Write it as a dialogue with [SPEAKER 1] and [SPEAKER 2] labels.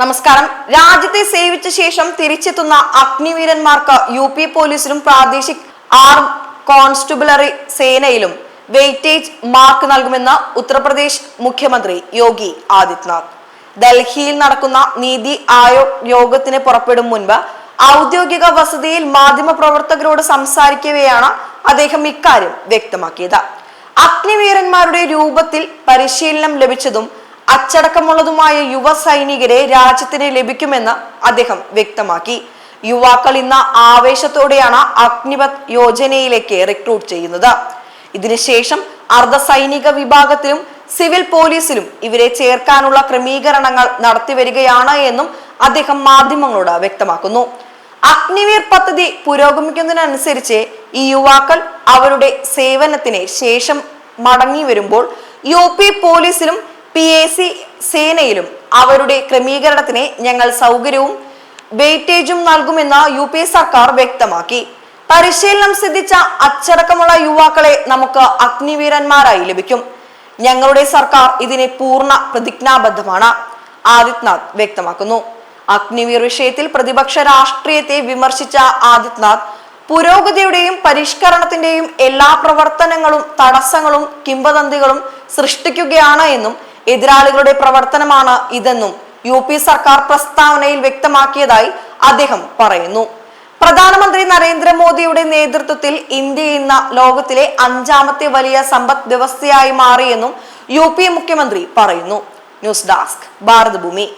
[SPEAKER 1] നമസ്കാരം രാജ്യത്തെ സേവിച്ച ശേഷം തിരിച്ചെത്തുന്ന അഗ്നിവീരന്മാർക്ക് യു പി പോലീസിലും പ്രാദേശിക ആർമ് കോൺസ്റ്റബിളറി സേനയിലും വെയിറ്റേജ് മാർക്ക് നൽകുമെന്ന് ഉത്തർപ്രദേശ് മുഖ്യമന്ത്രി യോഗി ആദിത്യനാഥ് ഡൽഹിയിൽ നടക്കുന്ന നീതി ആയോഗ് യോഗത്തിന് പുറപ്പെടും മുൻപ് ഔദ്യോഗിക വസതിയിൽ മാധ്യമപ്രവർത്തകരോട് സംസാരിക്കവെയാണ് അദ്ദേഹം ഇക്കാര്യം വ്യക്തമാക്കിയത് അഗ്നിവീരന്മാരുടെ രൂപത്തിൽ പരിശീലനം ലഭിച്ചതും അച്ചടക്കമുള്ളതുമായ യുവ സൈനികരെ രാജ്യത്തിന് ലഭിക്കുമെന്ന് അദ്ദേഹം വ്യക്തമാക്കി യുവാക്കൾ ഇന്ന് ആവേശത്തോടെയാണ് അഗ്നിപത് യോജനയിലേക്ക് റിക്രൂട്ട് ചെയ്യുന്നത് ഇതിനുശേഷം അർദ്ധ സൈനിക വിഭാഗത്തിലും സിവിൽ പോലീസിലും ഇവരെ ചേർക്കാനുള്ള ക്രമീകരണങ്ങൾ നടത്തിവരികയാണ് എന്നും അദ്ദേഹം മാധ്യമങ്ങളോട് വ്യക്തമാക്കുന്നു അഗ്നിവീർ പദ്ധതി പുരോഗമിക്കുന്നതിനനുസരിച്ച് ഈ യുവാക്കൾ അവരുടെ സേവനത്തിന് ശേഷം മടങ്ങി വരുമ്പോൾ യു പി പോലീസിലും പി എ സി സേനയിലും അവരുടെ ക്രമീകരണത്തിന് ഞങ്ങൾ സൗകര്യവും വെയിറ്റേജും നൽകുമെന്ന് യു പി സർക്കാർ വ്യക്തമാക്കി പരിശീലനം സിദ്ധിച്ച അച്ചടക്കമുള്ള യുവാക്കളെ നമുക്ക് അഗ്നിവീരന്മാരായി ലഭിക്കും ഞങ്ങളുടെ സർക്കാർ ഇതിനെ പൂർണ്ണ പ്രതിജ്ഞാബദ്ധമാണ് ആദിത്യനാഥ് വ്യക്തമാക്കുന്നു അഗ്നിവീർ വിഷയത്തിൽ പ്രതിപക്ഷ രാഷ്ട്രീയത്തെ വിമർശിച്ച ആദിത്യനാഥ് പുരോഗതിയുടെയും പരിഷ്കരണത്തിന്റെയും എല്ലാ പ്രവർത്തനങ്ങളും തടസ്സങ്ങളും കിംവദന്തികളും സൃഷ്ടിക്കുകയാണ് എന്നും എതിരാളികളുടെ പ്രവർത്തനമാണ് ഇതെന്നും യു പി സർക്കാർ പ്രസ്താവനയിൽ വ്യക്തമാക്കിയതായി അദ്ദേഹം പറയുന്നു പ്രധാനമന്ത്രി നരേന്ദ്രമോദിയുടെ നേതൃത്വത്തിൽ ഇന്ത്യ ഇന്ന് ലോകത്തിലെ അഞ്ചാമത്തെ വലിയ സമ്പദ് വ്യവസ്ഥയായി മാറിയെന്നും യു പി മുഖ്യമന്ത്രി പറയുന്നു ന്യൂസ് ഡെസ്ക് ഭാരതഭൂമി